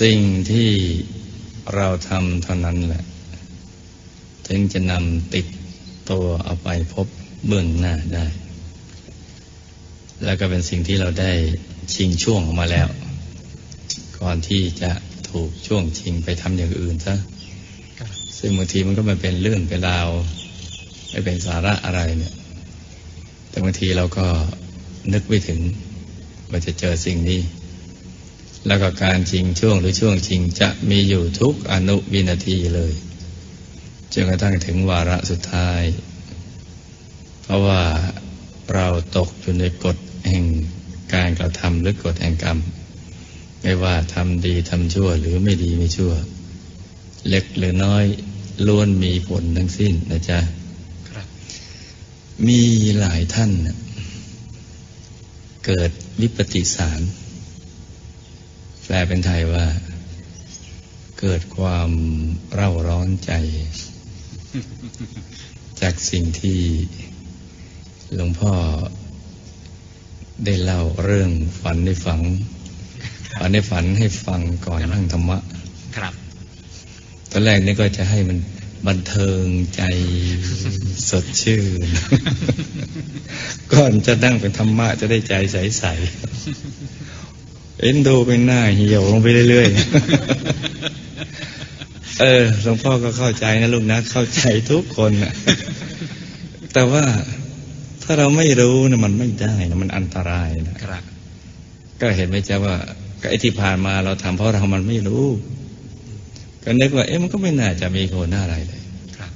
สิ่งที่เราทำเท่านั้นแหละ ถึงจะนำติดตัวเอาไปพบเบื้องหน้าได้ แล้วก็เป็นสิ่งที่เราได้ชิงช่วงออกมาแล้ว ก่อนที่จะถูกช่วงชิงไปทำอย่างอื่นซะซึ่งบางทีมันก็ไม่เป็นเรื่องเป็นราวไม่เป็นสาระอะไรเนี่ย แต่บางทีเราก็นึกไม่ถึงว่าจะเจอสิ่งนี้ แล้วก็การชิงช่วงหรือช่วงชิงจะมีอยู่ทุกอนุวินาทีเลยจนกระทั่งถึงวาระสุดท้าย เพราะว่าเราตกอยู่ในกฎแห่งการกระทำหรือกฎแห่งกรรม ไม่ว่าทำดีทำชั่วหรือไม่ดีไม่ชั่ว เล็กหรือน้อยล้วนมีผลทั้งสิ้นนะจ๊ะครับ มีหลายท่านน่ะเกิดวิปติสารแป ลเป็นไทยว่า เกิดความเร่าร้อนใจ จากสิ่งที่หลวงพ่อได้เล่าเรื่องฝันในฝังฝันในฝันให้ฟังก่อนนั่งธรรมะ ครับตอนแรกนี่ก็จะให้มันบันเทิงใจสดชื่น ก่อนจะนั่งเป็นธรรมะจะได้ใจใสๆ เอ็นดูเป็นหน้าเหี่ยวลงไปเรื่อยๆ เออหลวงพ่อก็เข้าใจนะลูกนะ เข้าใจทุกคนนะแต่ว่าถ้าเราไม่รู้นะมันไม่ได้นะมันอันตรายนะครับก็เห็นไหมจ๊ะว่าก็ไอ้ที่ผ่านมาเราทำเพราะเรามันไม่รู้ ก็นึกว่า เอ๊ะมันก็ไม่น่าจะมีโคนอะไรเลยครับ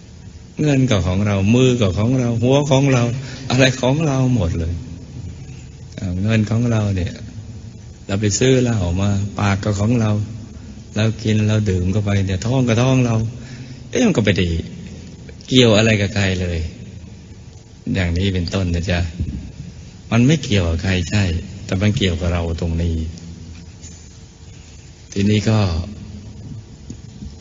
เงินก็ของเรามือก็ของเรา หัวของเรา อะไรของเราหมดเลยเอาเงินของเราเนี่ย เราไปซื้อเหล้ามาปากก็ของเราเรากินเราดื่มเข้าไปเนี่ยท้องก็ท้องเราเอ๊ะมันก็ไปดี เกี่ยวอะไรกับใครเลย อย่างนี้เป็นต้นนะจ๊ะมันไม่เกี่ยวกับใครใช่ แต่มันเกี่ยวกับเราตรงนี้ ทีนี้ก็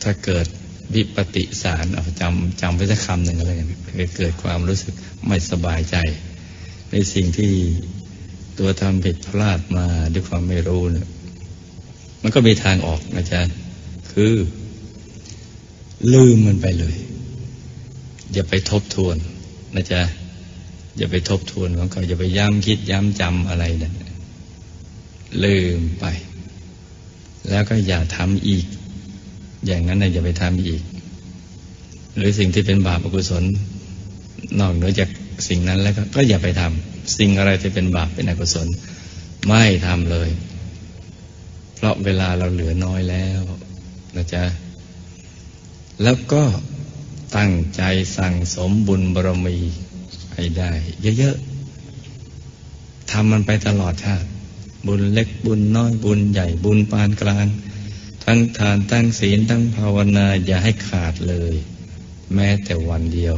ถ้าเกิดวิปติสารเอาจำจำไว้สักคำหนึ่งอะไรกันคือเกิดความรู้สึกไม่สบายใจ ในสิ่งที่ ตัวทำผิดพลาดมาด้วยความไม่รู้เนี่ยมันก็มีทางออกนะจ๊ะคือ ลืมมันไปเลย อย่าไปทบทวนนะจ๊ะอย่าไปทบทวนของเขาอย่าไปย้ำคิดย้ำจำอะไรนะลืมไป แล้วก็อย่าทำอีก อย่างนั้นนะอย่าไปทำอีก หรือสิ่งที่เป็นบาปอกุศลนอกเหนือจาก สิ่งนั้นแล้วก็อย่าไปทำสิ่งอะไรที่เป็นบาปเป็นอกุศล ไม่ทำเลย เพราะเวลาเราเหลือน้อยแล้วนะจ๊ะแล้วก็ตั้งใจสั่งสมบุญบารมีให้ได้ เยอะๆทำมันไปตลอดชาติบุญเล็กบุญน้อยบุญใหญ่บุญปานกลาง ทั้งทานทั้งศีลทั้งภาวนาอย่าให้ขาดเลย แม้แต่วันเดียว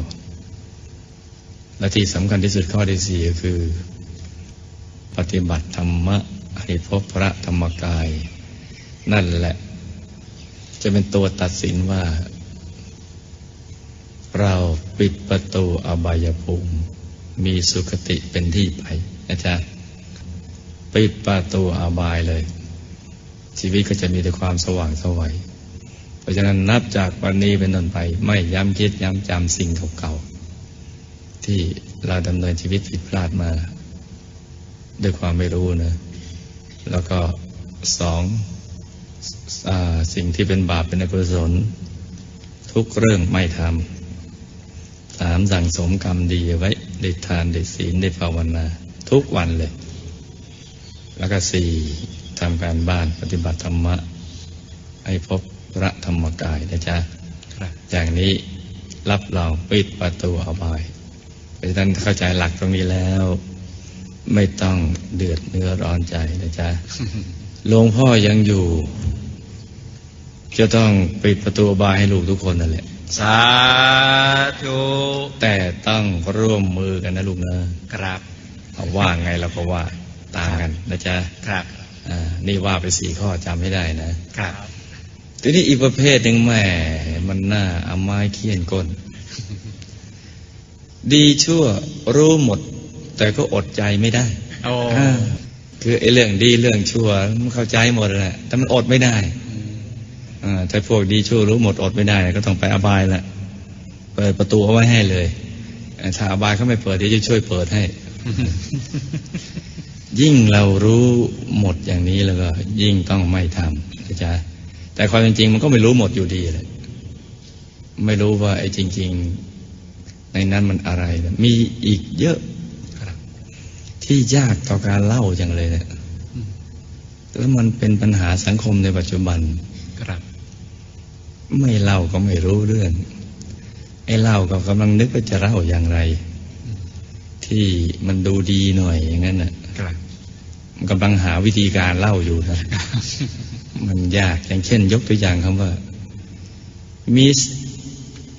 และที่สำคัญที่สุดข้อที่สี่ก็คือ ปฏิบัติธรรมะให้พบพระธรรมกาย นั่นแหละ จะเป็นตัวตัดสินว่า เราปิดประตูอบายภูมิ มีสุคติเป็นที่ไปนะจ๊ะปิดประตูอบายเลย ชีวิตก็จะมีแต่ความสว่างสวัยเพราะฉะนั้นนับจากวันนี้เป็นต้นไป ไม่ย้ำคิดย้ำจำสิ่งเก่าๆ ที่เราดำเนินชีวิตผิดพลาดมา ด้วยความไม่รู้นะ แล้วก็สองอาสิ่งที่เป็นบาปเป็นอกุศล ทุกเรื่องไม่ทำสามสั่งสมกรรมดีไว้ได้ทานได้ศีลได้ภาวนา ทุกวันเลย แล้วก็สี่ทำการบ้านปฏิบัติธรรมะ ให้พบพระธรรมกายนะจ๊ะครับอย่างนี้รับรองปิดประตูอบาย เพราะฉะนั้นเข้าใจหลักตรงนี้แล้ว ไม่ต้องเดือดเนื้อร้อนใจนะจ๊ะหลวงพ่อยังอยู่ จะต้องปิดประตูอบายให้ลูกทุกคนนั่นแหละ สาธุแต่ต้องร่วมมือกันนะลูกนะครับเอาว่าไงเราก็ว่าต่างกันนะจ๊ะครับอ่านี่ว่าไปสี่ข้อจำให้ได้นะครับทีนี้อีกประเภทหนึ่งแหม่มันน่าเอาไม้เคี่ยนก้น ดีชั่วรู้หมด แต่ก็อดใจไม่ได้โอ้อ่าคือไอ้เรื่องดีเรื่องชั่วมันเข้าใจหมดแหละแต่มันอดไม่ได้อืมอ่าถ้าพวกดีชั่วรู้หมดอดไม่ได้ ก็ต้องไปอบายละเปิดประตูเอาไว้ให้เลยเอ่อถ้าอบายเขาไม่เปิดเดี๋ยวจะช่วยเปิดให้ ยิ่งเรารู้หมดอย่างนี้แล้วก็ ยิ่งต้องไม่ทำนะจ๊ะแต่ความเป็นจริงมันก็ไม่รู้หมดอยู่ดีเลยไม่รู้ว่าไอ้จริง ๆ ในนั้นมันอะไรนะมีอีกเยอะครับที่ยากต่อการเล่าอย่างเลยเนี่ยอืมแล้วมันเป็นปัญหาสังคมในปัจจุบันครับ ไม่เล่าก็ไม่รู้เรื่อง ไอ้เล่าก็กำลังนึกว่าจะเล่าอย่างไร ที่มันดูดีหน่อยอย่างนั้นน่ะครับมันกำลังหาวิธีการเล่าอยู่นะมันยากอย่างเช่น ยกตัวอย่างคำว่า มิส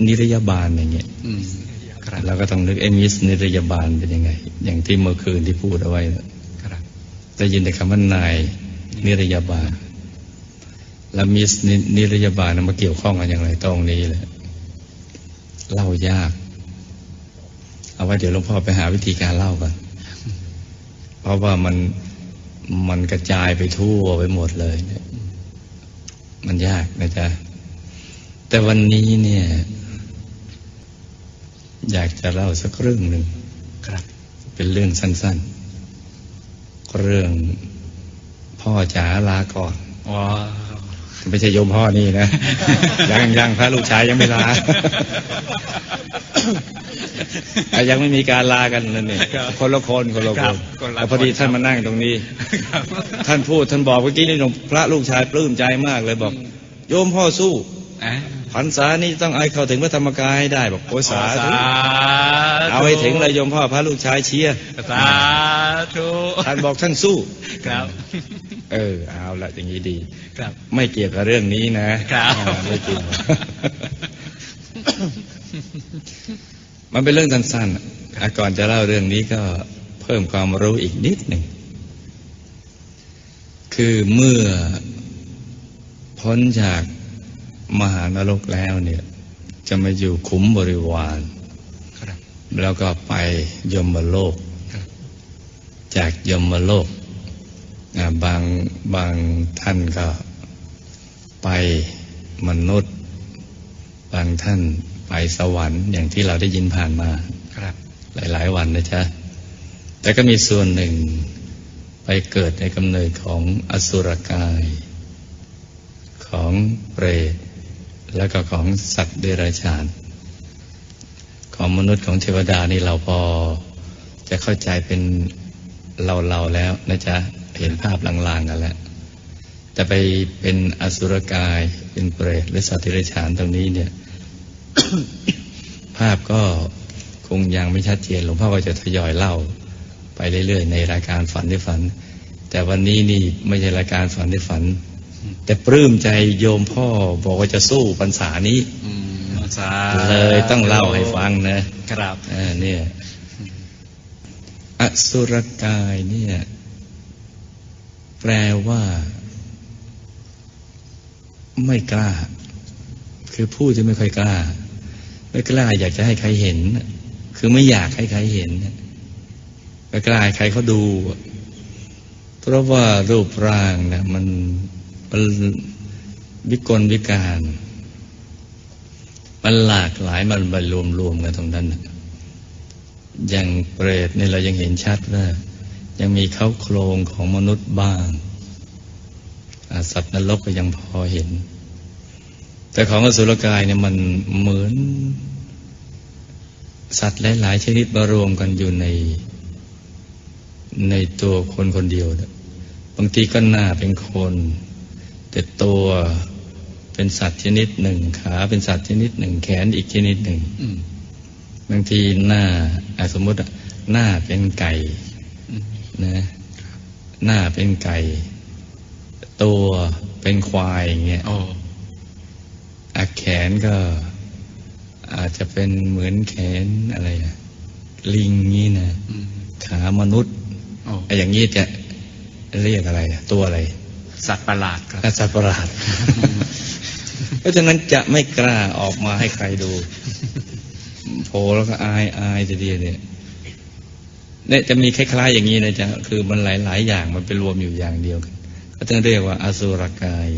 นิรยาบาลอย่างเงี้ยอืม ครับเราก็ต้องนึกไอ้มิสนิรยาบาลเป็นยังไง อย่างที่เมื่อคืนที่พูดเอาไว้น่ะครับได้ยินแต่คำว่านายนิรยาบาลแล้วมิสนินิรยาบาลนั้นมาเกี่ยวข้องกันอย่างไรตรงนี้แหละเล่ายาก เอาไว้เดี๋ยวหลวงพ่อไปหาวิธีการเล่าก่อนเพราะว่ามันมันกระจายไปทั่วไปหมดเลยเนี่ยมันยากนะจ๊ะแต่วันนี้เนี่ย อยากจะเล่าสักเรื่องหนึ่งครับ เป็นเรื่องสั้นๆ เรื่องพ่อจ๋าลาก่อนว้าวไม่ใช่โยมพ่อนี่นะ ยังยังพระลูกชายยังไม่ลาอะยังไม่มีการลากันนั่นนี่คนละคนคนละคครันบคนละแล้วพอดีคนท่านมานั่งตรงนี้ครับท่านพูดท่านบอกเมื่อกี้นี่หลวงพระลูกชายปลื้มใจมากเลยบอก โยมพ่อสู้อะพ รรษานี้ต้องเอาให้เข้าถึงพระธรรมกายให้ได้บอกโอ้ยสาธุธุเอาให้ถึงเลยโยมพ่อพระลูกชายเชียร์สาธุท่านบอกท่านสู้ครับ เออเอาละอย่างนี้ดีครับ ไม่เกี่ยวกับเรื่องนี้นะครับอ่าไม่เกี่ยวมันเป็นเรื่องสั้นๆอะก่อนจะเล่าเรื่องนี้ก็เพิ่มความรู้อีกนิดหนึ่งคือเมื่อพ้นจาก มหานรกแล้วเนี่ย จะมาอยู่ขุมบริวารครับแล้วก็ไปยมโลกครับจากยมโลกอ่าบางบางท่านก็ไปมนุษย์ บางท่านไปสวรรค์อย่างที่เราได้ยินผ่านมาครับหลาย ๆ วันนะจ๊ะ แต่ก็มีส่วนหนึ่งไปเกิดในกำเนิดของอสุรกาย ของเปรต แล้วก็ของสัตว์เดรัจฉาน ของมนุษย์ของเทวดานี่เราพอจะเข้าใจเป็นเราๆแล้วนะจ๊ะ เห็นภาพลางๆกันแล้ว แต่ไปเป็นอสุรกาย เป็นเปรตหรือสัตว์เดรัจฉานตรงนี้เนี่ย ภาพก็คงยังไม่ชัดเจนหลวงพ่อก็จะทยอยเล่า ไปเรื่อยๆ ในรายการฝันที่ฝัน แต่วันนี้นี่ไม่ใช่รายการฝันที่ฝัน แต่ปลื้มใจโยมพ่อบอกว่าจะสู้พรรษานี้อืมสาเลยต้องเล่าให้ฟังนะครับเออเนี่ยอสุรกายเนี่ย แปลว่า ไม่กล้า คือพูดจะไม่ค่อยกล้า ไม่กล้าอยากจะให้ใครเห็น คือไม่อยากให้ใครเห็นไม่กล้าให้ใครเขาดู เพราะว่ารูปร่างนะมัน มันวิกลวิการ มันหลากหลายมันมารวมรวมกันตรงนั้นอย่างเปรตนี่เรายังเห็นชัดว่า ยังมีเขาโครงของมนุษย์บ้าง สัตว์นรกก็ยังพอเห็น แต่ของอสุรกายเนี่ยมันเหมือน สัตว์หลายๆชนิดมารวมกันอยู่ใน ในตัวคนคนเดียว บางทีก็หน้าเป็นคน แต่ตัวเป็นสัตว์ชนิดหนึ่งขาเป็นสัตว์ชนิดหนึ่งแขนอีกชนิดหนึ่งอืมบางทีหน้าอะสมมติอะหน้าเป็นไก่อืมนะหน้าเป็นไก่ ตัวเป็นควายอย่างเงี้ยโอ้อะแขนก็อาจจะเป็นเหมือนแขนอะไรอะลิงงี้นะอืมขามนุษย์โอ้ไอ้อย่างนี้จะเรียกอะไรอะตัวอะไร สัตว์ประหลาดครับอาสัตว์ประหลาด เพราะฉะนั้นจะไม่กล้าออกมาให้ใครดูโผล่แล้วก็อายอายจะเดียวเนี่ยเนี่ยจะมีคล้ายๆอย่างนี้นะจ๊ะคือมันหลายๆอย่างมันไปรวมอยู่อย่างเดียวกันก็ต้องเรียกว่าอสุรกาย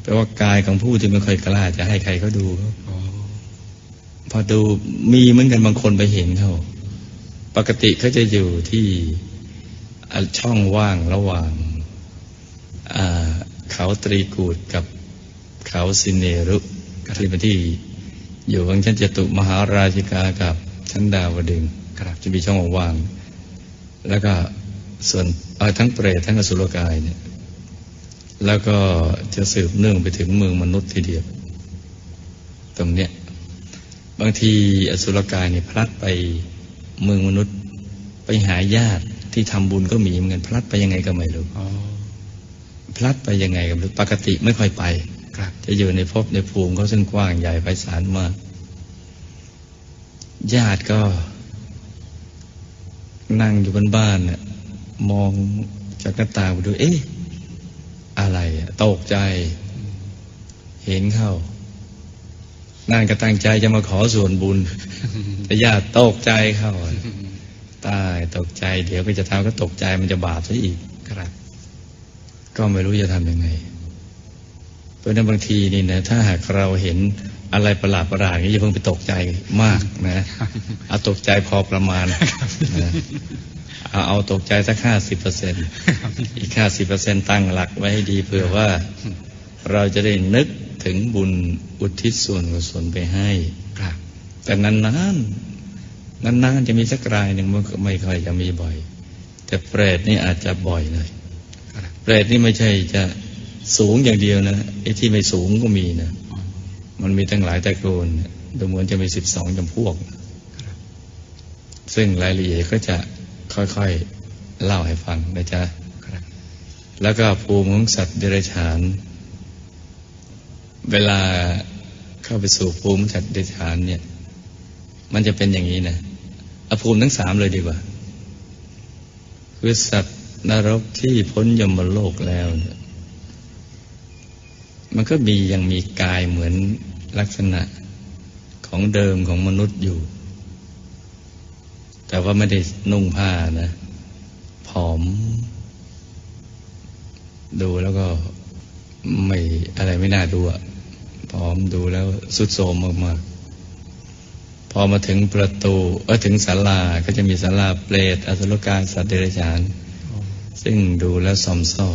เพแปลว่ากายของผู้ที่ไม่ค่อยกล้าจะให้ใครเขาดูเขาโอ้พอดูมีเหมือนกันบางคนไปเห็นเขาปกติเขาจะอยู่ที่อ่าช่องว่างระหว่างอ่า เขาตรีกูดกับเขาสิเนรุที่เป็นที่ อยู่ของชั้นจตุมหาราชิกากับชั้นดาวดึงครับจะมีช่องว่าง แล้วก็ส่วนทั้งเปรตทั้งอสุรกายเนี่ยแล้วก็จะสืบเนื่องไปถึงเมืองมนุษย์ทีเดียว ตรงเนี้ยบางทีอสุรกายเนี่ยพลัดไปเมืองมนุษย์ ไปหาญาติที่ทำบุญก็มีเหมือนกันพลัดไปยังไงก็ไม่รู้ พลัดไปยังไงก็ไม่รู้ปกติไม่ค่อยไปครับจะอยู่ในภพในภูมิเขาซึ่งกว้างใหญ่ไพศาลมาก ญาติก็ นั่งอยู่บนบ้านน่ะมองจากหน้าต่างไปดู เอ๊ะ อะไรอะตกใจ เห็นเข้านั่นก็ตั้งใจจะมาขอส่วนบุญ แต่ญาติตกใจเข้าตายตกใจ เดี๋ยวก็จะทำก็ตกใจมันจะบาปซะอีกครับ ก็ไม่รู้จะทำยังไง เพราะฉะนั้นบางทีนี่นะถ้าหากเราเห็นอะไรประหลาดประหลาดๆอย่างนี้อย่าเพิ่งไปตกใจมากนะเอาตกใจพอประมาณนะเอาเอาตกใจสักห้าสิบเปอร์เซ็นอีกห้าสิบเปอร์เซ็นตั้งหลักไว้ให้ดีเผื่อว่าเราจะได้นึกถึงบุญอุทิศส่วนกุศลไปให้ครับ แต่นานๆนานๆจะมีสักรายหนึ่งมันก็ไม่ค่อยจะมีบ่อย แต่เปรตนี่อาจจะบ่อยหน่อยครับ เปรตนี่ไม่ใช่จะสูงอย่างเดียวนะไอ้ที่ไม่สูงก็มีนะ มันมีตั้งหลายตระกูลดูเหมือนจะมีสิบสองจำพวก ซึ่งรายละเอียดก็จะค่อยๆเล่าให้ฟังนะจ๊ะแล้วก็ภูมิของสัตว์เดรัจฉาน เวลาเข้าไปสู่ภูมิสัตว์เดรัจฉานเนี่ย มันจะเป็นอย่างนี้นะอภูมิทั้งสามเลยดีกว่า คือสัตว์ นรกที่พ้นยมโลกแล้วมันก็มียังมีกายเหมือนลักษณะของเดิมของมนุษย์อยู่ แต่ว่าไม่ได้นุ่งผ้านะผอม ดูแล้วก็ไม่อะไรไม่น่าดูอะผอมดูแล้วสุดโทมมากๆ พอมาถึงประตูเออถึงศาลาก็จะมีศาลาเปรตอสุรกายสัตว์เดรัจฉาน ซึ่งดูแล้วซอมซ่อ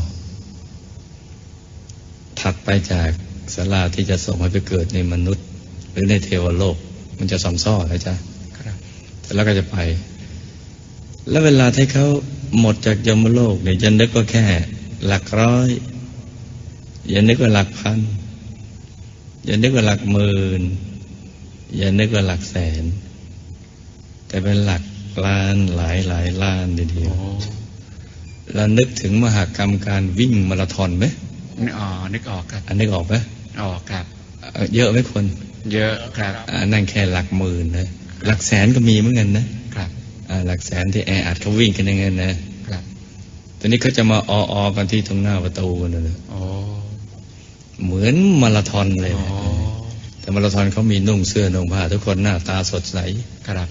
ถัดไปจากศาลาที่จะส่งให้ไปเกิดในมนุษย์ หรือในเทวโลก มันจะซอมซ่อนะจ๊ะครับแล้วก็จะไป แล้วเวลาที่เขาหมดจากยมโลกเนี่ยจะนึกว่าแค่ หลักร้อยอย่านึกว่าหลักพันอย่านึกว่าหลักหมื่นอย่านึกว่าหลักแสน แต่เป็นหลักล้านหลายหลายล้านทีเดียวโอ้ เรานึกถึงมหากรรมการวิ่งมาราธอนไหมนึกออกนึกออกครับอันนึกออกไหมออกครับเอ่อเยอะไหมคน เยอะครับอันนั่นแค่หลักหมื่นนะหลักแสนก็มีเหมือนกันนะครับอ่าหลักแสนที่แออัดเขาวิ่งกันยังไงนะครับตอนนี้เขาจะมาอออกันที่ตรงหน้าประตูกันเลยโอ้เหมือนมาราธอนเลยโอ้นะแต่มาราธอนเขามีนุ่งเสื้อนุ่งผ้าทุกคนหน้าตาสดใสครับ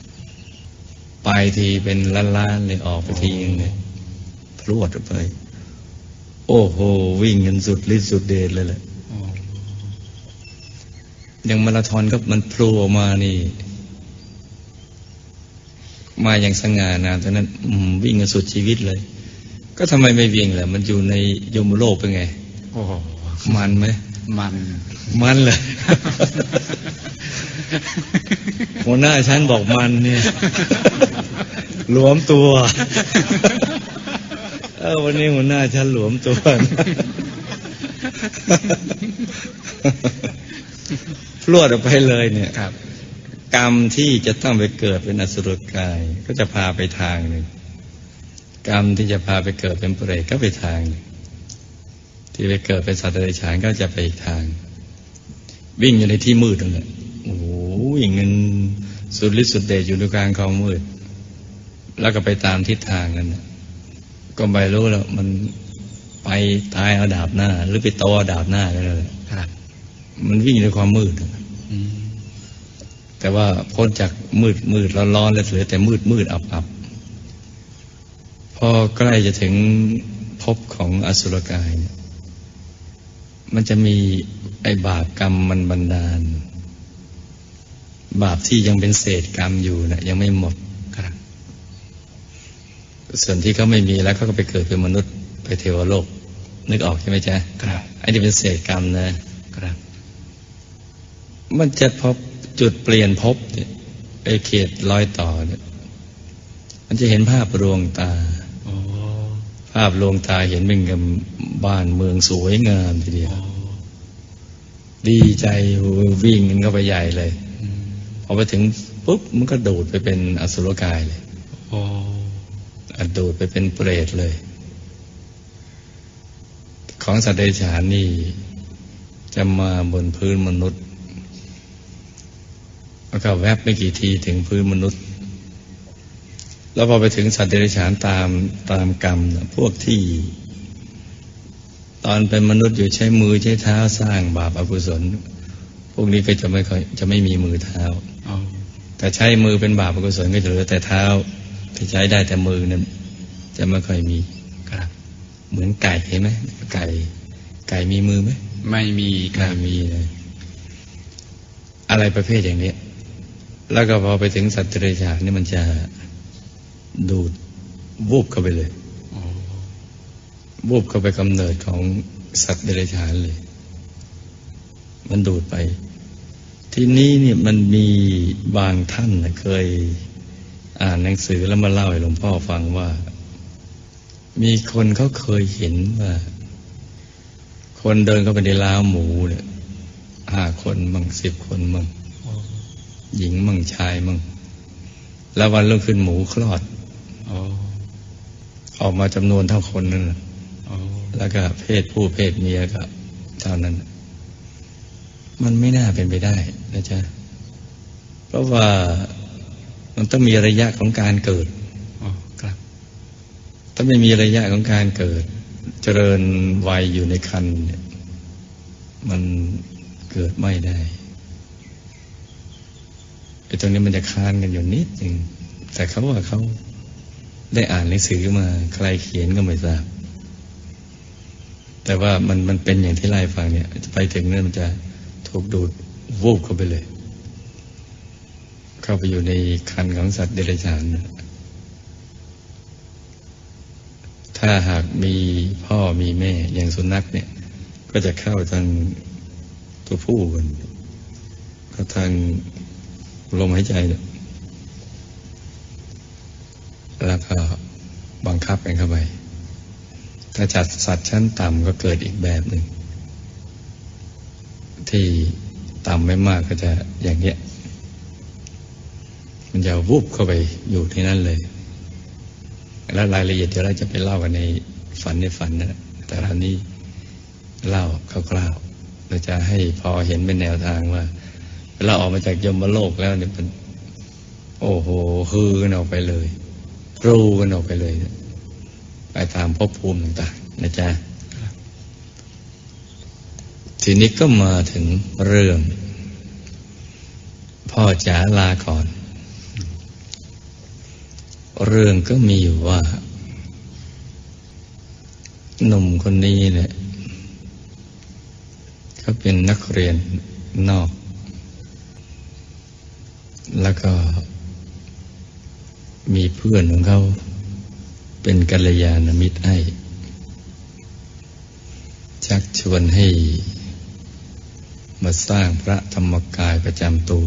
ไปทีเป็นล้านๆเลยออกไปทีนึงเนี่ย พรวดออกไป โอ้โห วิ่งกันสุดฤทธิ์สุดเดชเลยแหละโอ้อย่างมาราธอนก็มันโผล่ออกมานี่ มาอย่างสง่างามตอนนั้นอืมวิ่งกันสุดชีวิตเลย ก็ทำไมไม่วิ่งล่ะ มันอยู่ในยมโลกเป็นไงโอ้มันไหมมัน มันเลยหัวหน้าฉันบอกมันเนี่ยหลวมตัว เออวันนี้หัวหน้าฉันหลวมตัวพรวดออกไปเลยเนี่ยครับ กรรมที่จะต้องไปเกิดเป็นอสุรกาย ก็จะพาไปทางหนึ่งกรรมที่จะพาไปเกิดเป็นเปรตก็ไปทางหนึ่งที่ไปเกิดเป็นสัตว์เดรัจฉานก็จะไปอีกทาง วิ่งอยู่ในที่มืดนั่นแหละโอ้โหวิ่งเงินสุดฤทธิ์สุดเดชอยู่ในกลางคลองมืด แล้วก็ไปตามทิศทางนั้นน่ะ ก็ไม่รู้แล้วมันไปตายเอาดาบหน้า หรือไปโตเอาดาบหน้ากันเลยครับ มันวิ่งในความมืดอืมแต่ว่าพ้นจากมืดมืดร้อนร้อนแล้วเหลือแต่มืดมืดอับอับพอใกล้จะถึงภพของอสุรกายเนี่ยมันจะมีไอ้บาปกรรมมันบันดาล บาปที่ยังเป็นเศษกรรมอยู่นะยังไม่หมดครับ ส่วนที่เขาไม่มีแล้วเขาก็ไปเกิดเป็นมนุษย์ไปเทวโลก นึกออกใช่ไหมจ๊ะครับไอ้นี่เป็นเศษกรรมนะครับ มันจะพบจุดเปลี่ยนภพเนี่ยไอ้เขตรอยต่อเนี่ยมันจะเห็นภาพรวงตาโอ้ภาพลวงตาเห็นเป็นกับบ้านเมืองสวยงามทีเดียวโอ้ดีใจวิ่งกันเข้าไปใหญ่เลยอืมพอไปถึงปุ๊บมันก็ดูดไปเป็นอสุรกายเลยโอ้อะ ดูดไปเป็นเปรตเลย ของสัตว์เดรัจฉานนี่จะมาบนพื้นมนุษย์ แล้วก็แวบไม่กี่ทีถึงพื้นมนุษย์ แล้วพอไปถึงสัตว์เดรัจฉานตามตามกรรมนะพวกที่ ตอนเป็นมนุษย์อยู่ใช้มือใช้เท้าสร้างบาปอกุศล พวกนี้ก็จะไม่ค่อยจะไม่มีมือเท้าโอ้แต่ใช้มือเป็นบาปอกุศลก็จะเหลือแต่เท้าที่ใช้ได้แต่มือนั้น จะไม่ค่อยมีครับ เหมือนไก่เห็นไหมไก่ ไก่มีมือไหมไม่มีคไก่รับมีเลยอะไรประเภทอย่างเนี้ยแล้วก็พอไปถึงสัตว์เดรัจฉานนี่มันจะดูดวูบเข้าไปเลยโอ้วูบเข้าไปกำเนิดของสัตว์เดรัจฉานเลย มันดูดไป ทีนี้เนี่ยมันมีบางท่านน่ะเคย อ่านหนังสือแล้วมาเล่าให้หลวงพ่อฟังว่า มีคนเขาเคยเห็นว่า คนเดินเข้าไปในล้าวหมูเนี่ยห้าคนมั่งสิบคนมั่งหญิงมั่งชายมั่งแล้ววันรุ่งขึ้นหมูคลอดอออกมาจำนวนเท่าคนนั่นแหละแล้วก็เพศผู้เพศเมียก็เท่านั้น มันไม่น่าเป็นไปได้นะจ๊ะ เพราะว่ามันต้องมีระยะของการเกิด ถ้าไม่มีระยะของการเกิด เจริญวัยอยู่ในคันเนี่ยมันเกิดไม่ได้ไอ้ตรงนี้มันจะค้านกันอยู่นิดหนึ่งแต่เขาว่าเขาได้อ่านหนังสือมาใครเขียนก็ไม่ทราบ แต่ว่ามันมันเป็นอย่างที่ไล่ฟังเนี่ย ไปถึงเนั้นมันจะถูกดูดวูบเข้าไปเลย เข้าไปอยู่ในคันของสัตว์เดรัจฉานนะ ถ้าหากมีพ่อมีแม่อย่างสุนัขเนี่ย ก็จะเข้าทางตัวผู้กันก็ทางลมหายใจเนี่ยแล้วก็บังคับกันเข้าไป ถ้าจัดสัตว์ชั้นต่ำก็เกิดอีกแบบหนึ่ง ที่ต่ำไม่มากก็จะอย่างเงี้ย มันจะวุบเข้าไปอยู่ที่นั่นเลย แล้วรายละเอียดเดี๋ยวเราจะไปเล่ากันในฝันในฝันนะแต่คราวนี้เล่าคร่าวๆเราจะให้พอเห็นเป็นแนวทางว่าเวลาออกมาจากยมโลกแล้วเนี่ยมันโอ้โหฮือกันออกไปเลยรูกันออกไปเลยไปตามภพภูมิต่างๆนะจ๊ะทีนี้ก็มาถึงเรื่อง พ่อจ๋าลาก่อน เรื่องก็มีอยู่ว่า หนุ่มคนนี้เนี่ยเขาเป็นนักเรียนนอก แล้วก็มีเพื่อนของเขาเป็นกัลยาณมิตรให้ ชักชวนให้ มาสร้างพระธรรมกายประจำตัว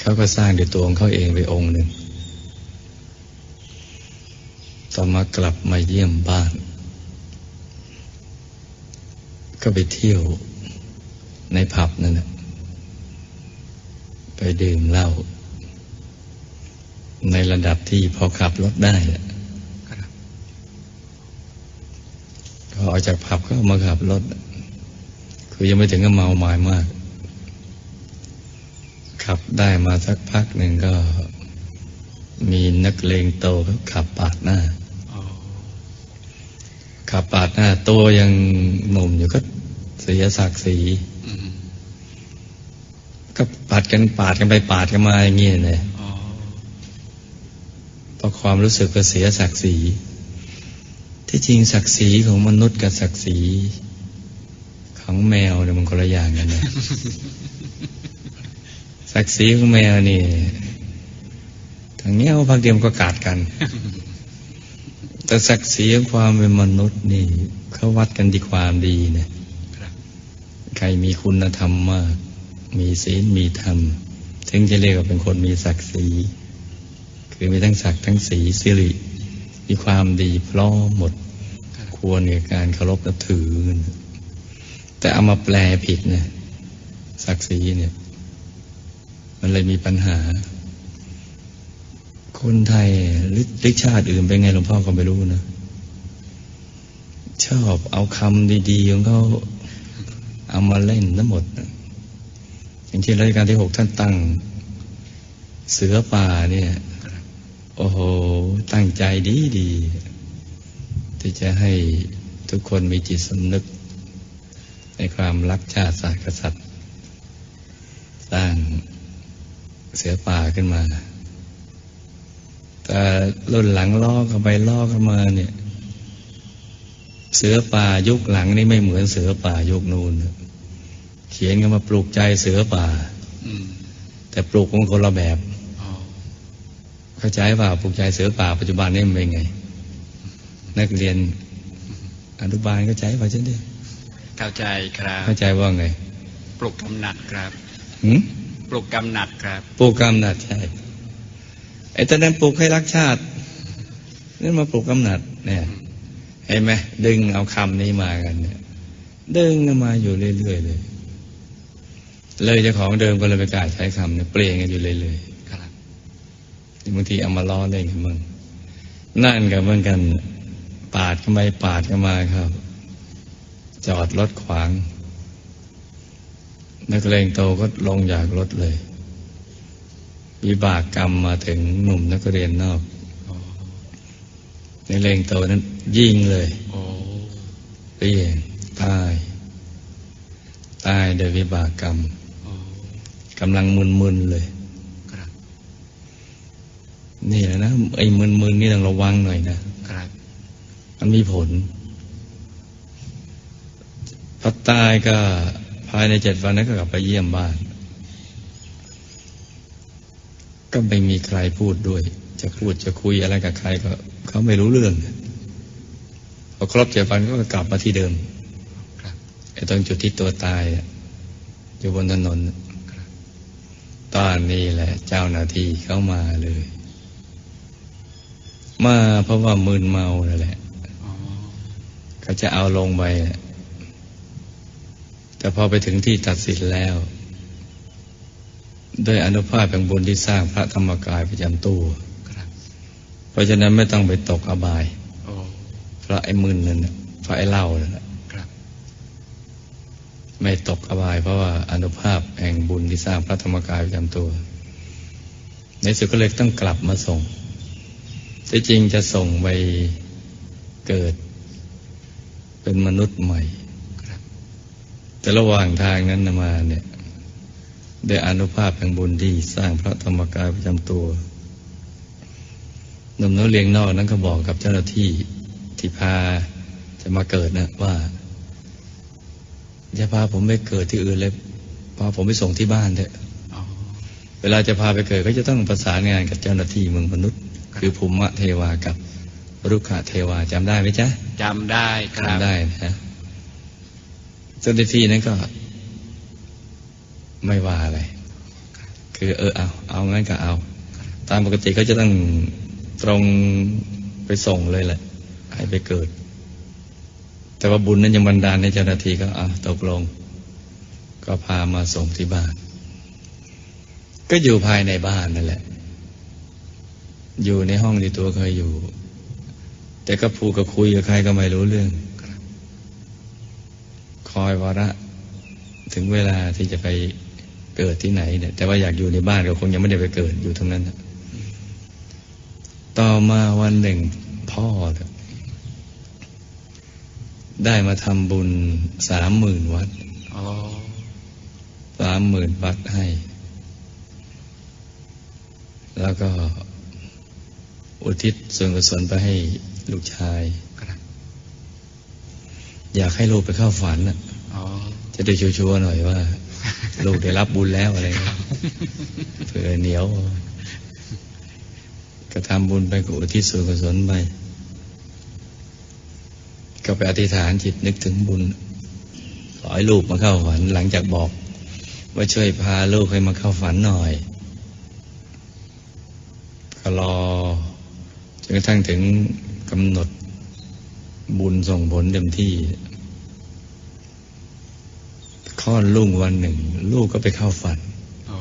เขาก็สร้างด้วยตัวของเขาเองไปองค์หนึ่งต่อมากลับมาเยี่ยมบ้าน ก็ไปเที่ยวในผับนั่นแหละไปดื่มเหล้าในระดับที่พอขับรถได้อะครับพอออกจากผับก็มาขับรถ คือยังไม่ถึงกับเมาหมายมาก ขับได้มาสักพักหนึ่งก็ มีนักเลงโตเขาขับปาดหน้าโอ้ขับปาดหน้า ตัวยังหนุ่มอยู่ก็เสียศักดิ์ศรีอืมก็ปาดกันปาดกันไปปาดกันมาอย่างเงี้ยเลยโอ้เพราะความรู้สึกก็เสียศักดิ์ศรีที่จริงศักดิ์ศรีของมนุษย์กับศักดิ์ศรีของแมวเนี่ยมันคนละอย่างกันนะ ศักดิ์ศรีของแมวนี่ทางเนี้ยพักเดียวมันก็กัดกัน แต่ศักดิ์ศรีของความเป็นมนุษย์นี่เขาวัดกันที่ความดีเนี่ยครับใครมีคุณธรรมมาก มีศีลมีธรรม ถึงจะเรียกว่าเป็นคนมีศักดิ์ศรีคือมีทั้งศักดิ์ทั้งศรีสิริมีความดีพร้อมหมดครับควรในการเคารพนับถือ แต่เอามาแปลผิดนะศักดิ์ศรีเนี่ย มันเลยมีปัญหา คนไทยหรือชาติอื่นเป็นไงหลวงพ่อก็ไม่รู้นะชอบเอาคำดีๆของเขาเอามาเล่นทั้งหมดอย่างเช่นรัชกาลที่หกท่านตั้ง เสือป่าเนี่ย โอ้โห ตั้งใจดีดีๆที่จะให้ทุกคนมีจิตสำนึก ในความรักชาติศาสตร์กษัตริย์สร้าง เสือป่าขึ้นมา แต่รุ่นหลังลอกเข้าไปลอกเข้ามาเนี่ย เสือป่ายุคหลังนี่ไม่เหมือนเสือป่ายุคนูนนะเขียนกันมาปลูกใจเสือป่าอืมแต่ปลูกของคนละแบบอ๋อเข้าใจเปล่าปลูกใจเสือป่าปัจจุบันนี่มันเป็นไง นักเรียนอนุบาลเข้าใจป่ะฉันดิเข้าใจครับ เข้าใจว่าไง ปลุกกำหนัดครับหืม ปลุกกำหนัดครับปลูกกำหนัดใช่ไอ้ตอนนั้นปลูกให้รักชาตินี่มาปลูกกำหนัดเนี่ยเห็นไหมดึงเอาคำนี้มากันเนี่ยดึงกันมาอยู่เรื่อยๆเลย เลยเจ้าของเดิมก็เลยไปกล้าใช้คำเนี่ยเปลี่ยนกันอยู่เรื่อยๆครับบางทีเอามาล้อเล่นกันบ้างนั่นกับเหมือนกัน ปาดกันไปปาดกันมาครับ จอดรถขวาง นักเลงโตก็ลงจากรถเลย วิบากกรรมมาถึงหนุ่มนักเรียนนอกนักเลงโตนั้น ยิงเลยเปียงตาย ตายโดยวิบากกรรมกำลังมึนๆเลยนี่แหละนะไอ้มึนๆนี่ต้องระวังหน่อยนะครับมันมีผลพอตายก็ ภายในเจ็ดวันนั้นก็กลับไปเยี่ยมบ้าน ก็ไม่มีใครพูดด้วย จะพูดจะคุยอะไรกับใครก็เขาไม่รู้เรื่องพอครบเจ็ดวันก็กลับมาที่เดิมไอ้ตรงจุดที่ตัวตายอยู่บนถนนตอนนี้แหละ เจ้าหน้าที่เข้ามาเลย มาเพราะว่ามึนเมานั่นแหละ เขาจะเอาลงไปน่ะ แต่พอไปถึงที่ตัดสินแล้ว ด้วยอนุภาพแห่งบุญที่สร้างพระธรรมกายประจำตัวครับเพราะฉะนั้นไม่ต้องไปตกอบายพระไอ้มึนนั่นน่ะเพระไอ้เล้านั่นน่ะครับไม่ตกอบาย เพราะว่าอนุภาพแห่งบุญที่สร้างพระธรรมกายประจำตัว ในสุดก็เลยต้องกลับมาส่งที่จริงจะส่งไปเกิด เป็นมนุษย์ใหม่ แต่ระหว่างทางนั้นน่ะมาเนี่ยได้อานุภาพแห่งบุญที่สร้างพระธรรมกายประจำตัวหนุ่มน้อยเลียงนอกนั้นก็บอกกับเจ้าหน้าที่ที่พาจะมาเกิดนะว่าอย่าพาผมไปเกิดที่อื่นเลยพาผมไปส่งที่บ้านเถอะอ๋อเวลาจะพาไปเกิดก็จะต้องประสานงานกับเจ้าหน้าที่เมืองมนุษย์ครับคือภูมิเทวากับรุกขเทวาจำได้ไหมจ๊ะจำได้ครับทำได้นะฮะ เจ้าหน้าที่นั้นก็ ไม่ว่าอะไร คือเออเอา เอางั้นก็เอา ตามปกติเขาจะต้องตรงไปส่งเลยแหละ ให้ไปเกิด แต่ว่าบุญนั้นยังบันดาลในเจ้าหน้าที่ก็เอาตกลง ก็พามาส่งที่บ้าน ก็อยู่ภายในบ้านนั่นแหละ อยู่ในห้องที่ตัวเคยอยู่ แต่ก็พูดกับคุยกับใครก็ไม่รู้เรื่อง คอยวาระ ถึงเวลาที่จะไปเกิดที่ไหนเนี่ย แต่ว่าอยากอยู่ในบ้านก็คงยังไม่ได้ไปเกิดอยู่ตรงนั้นนะต่อมาวันหนึ่งพ่อเนี่ยได้มาทำบุญสามหมื่นวัดสามหมื่นวัดให้ แล้วก็อุทิศส่วนกุศลไปให้ลูกชาย อยากให้ลูกไปเข้าฝันน่ะอ๋อจะได้ชัวร์ๆหน่อยว่า ลูกได้รับบุญแล้วอะไรเงี้ยเผื่อเหนียว ก็ทำบุญไปก็อุทิศส่วนกุศลไปก็ไปอธิษฐานจิตนึกถึงบุญขอให้ลูกมาเข้าฝัน หลังจากบอก ว่าช่วยพาลูกให้มาเข้าฝันหน่อยก็รอจนกระทั่งถึงกำหนด บุญส่งผลเต็มที่คลอดลูกวันหนึ่ง ลูกก็ไปเข้าฝันอ๋อ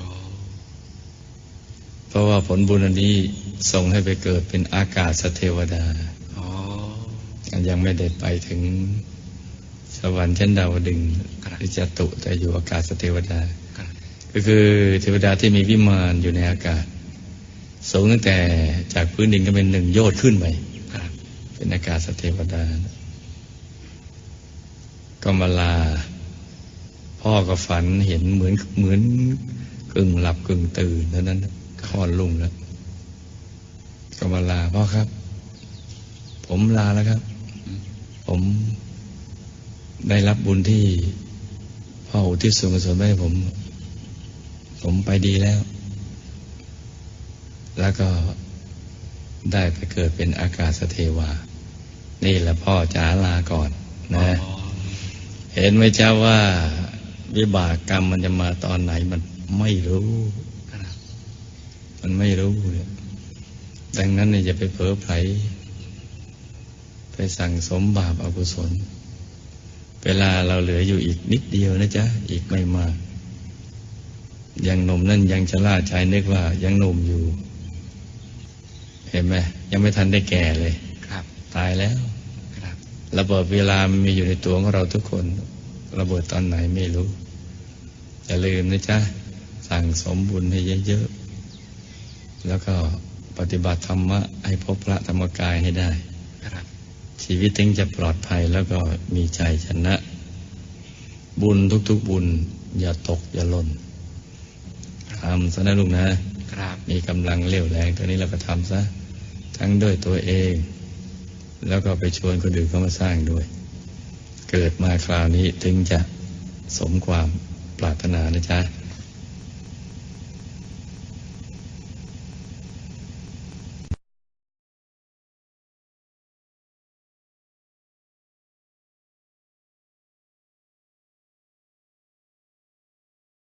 เพราะว่าผลบุญอันนี้ส่งให้ไปเกิดเป็นอากาศเทวดาอ๋อยังไม่ได้ไปถึงสวรรค์ชั้นดาวดึงส์ครับหรือจตุแต่อยู่อากาศเทวดาครับก็คือเทวดาที่มีวิมานอยู่ในอากาศ สูงตั้งแต่จากพื้นดินก็เป็นหนึ่งโยชน์ขึ้นไปครับ เป็นอากาศเทวดา ก็มาลา พ่อก็ฝันเห็นเหมือนเหมือนกึ่งหลับกึ่งตื่นเท่านั้นคลอดลุงแล้ว ก็มาลาพ่อครับ ผมลาแล้วครับ ผมได้รับบุญที่พ่ออุทิศส่วนกุศลให้ผม ผมไปดีแล้ว แล้วก็ได้ไปเกิดเป็นอากาศเทวา นี่แหละพ่อจ๋าลาก่อนนะ เห็นไหมเจ้าว่าวิบากกรรมมันจะมาตอนไหนมันไม่รู้ มันไม่รู้เนี่ยดังนั้นเนี่ยอย่าไปเผลอไผลไปสั่งสมบาปอกุศล เวลาเราเหลืออยู่อีกนิดเดียวนะจ๊ะ อีกไม่มาก ยังหนุ่มนั่นยังชะล่าใจนึกว่ายังหนุ่มอยู่ เห็นไหมยังไม่ทันได้แก่เลย ครับ ตายแล้ว ค รับระเบิดเวลามันมีอยู่ในตัวของเราทุกคน ระเบิดตอนไหนไม่รู้ อย่าลืมนะจ๊ะ สั่งสมบุญให้เยอะๆ แล้วก็ปฏิบัติธรรมะให้พบพระธรรมกายให้ได้ครับชีวิตถึงจะปลอดภัยแล้วก็มีใจชนะ บุญทุกๆบุญ อย่าตกอย่าหล่นทำซะนะลูกนะครับมีกำลังเรี่ยวแรงตัวนี้เราก็ทำซะ ทั้งด้วยตัวเอง แล้วก็ไปชวนคนอื่นเข้ามาสร้างด้วย เกิดมาคราวนี้ถึงจะสมความปรารถนานะจ๊ะ